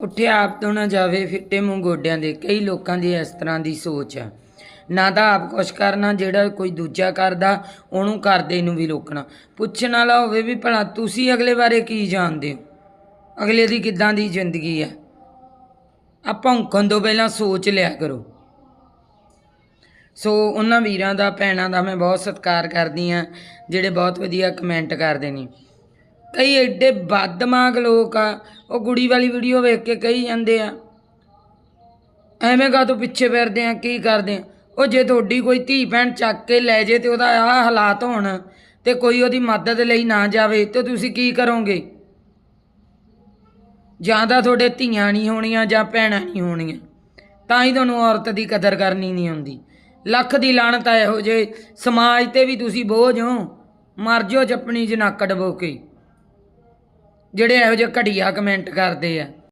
ਉੱਠਿਆ ਆਪ ਤੋਂ ਨਾ ਜਾਵੇ? ਫਿੱਟੇ ਮੂੰਹ ਗੋਡਿਆਂ ਦੇ। ਕਈ ਲੋਕਾਂ ਦੀ ਇਸ ਤਰ੍ਹਾਂ ਦੀ ਸੋਚ ਹੈ ਨਾ ਤਾਂ ਆਪ ਕੁਛ ਕਰਨਾ, ਜਿਹੜਾ ਕੋਈ ਦੂਜਾ ਕਰਦਾ, ਉਹਨੂੰ ਕਰਦੇ ਨੂੰ ਵੀ ਰੋਕਣਾ। ਪੁੱਛਣ ਵਾਲਾ ਹੋਵੇ ਵੀ ਭਲਾ ਤੁਸੀਂ ਅਗਲੇ ਬਾਰੇ ਕੀ ਜਾਣਦੇ ਹੋ? ਅਗਲੇ ਦੀ ਕਿੱਦਾਂ ਦੀ ਜ਼ਿੰਦਗੀ ਹੈ ਆਪਾਂ ਭੌਂਕਣ ਤੋਂ ਪਹਿਲਾਂ ਸੋਚ ਲਿਆ ਕਰੋ। ਸੋ ਉਹਨਾਂ ਵੀਰਾਂ ਦਾ, ਭੈਣਾਂ ਦਾ ਮੈਂ ਬਹੁਤ ਸਤਿਕਾਰ ਕਰਦੀ ਆ ਜਿਹੜੇ ਬਹੁਤ ਵਧੀਆ ਕਮੈਂਟ ਕਰਦੇ ਨੇ। ਕਈ ਐਡੇ ਬਦਮਾਗ ਲੋਕ ਆ, ਉਹ ਗੁੜੀ ਵਾਲੀ ਵੀਡੀਓ ਵੇਖ ਕੇ ਕਹੀ ਜਾਂਦੇ ਆ, ਐਵੇਂ ਕਾ ਤੋਂ ਪਿੱਛੇ ਫਿਰਦੇ ਆ, ਕੀ ਕਰਦੇ ਆ? ਉਹ ਜੇ ਤੁਹਾਡੀ ਕੋਈ ਧੀ ਭੈਣ ਚੱਕ ਕੇ ਲੈ ਜੇ ਤੇ ਉਹਦਾ ਆਹ ਹਾਲਾਤ ਹੋਣ ਤੇ ਕੋਈ ਉਹਦੀ ਮਦਦ ਲਈ ਨਾ ਜਾਵੇ, ਤੇ ਤੁਸੀਂ ਕੀ ਕਰੋਗੇ? ਜਾਂ ਤਾਂ ਤੁਹਾਡੇ ਧੀਆਂ ਨਹੀਂ ਹੋਣੀਆਂ ਜਾਂ ਭੈਣਾਂ ਨਹੀਂ ਹੋਣੀਆਂ। ਤਾਂ ਹੀ ਤੁਹਾਨੂੰ ਔਰਤ ਦੀ ਕਦਰ ਕਰਨੀ ਨਹੀਂ ਆਉਂਦੀ ਲੱਖ ਦੀ ਲਾਣਤ ਆ ਇਹੋ ਜੇ ਸਮਾਜ ਤੇ ਵੀ ਤੁਸੀਂ ਬੋਝ ਹੋ। ਮਰ ਜਾਓ ਚੱਪਣੀ ਚ ਨੱਕ ਡਬੋ ਕੇ। ਜਿਹੜੇ ਇਹੋ ਜਿਹੇ ਘਟੀਆ ਕਮੈਂਟ ਕਰਦੇ ਆ।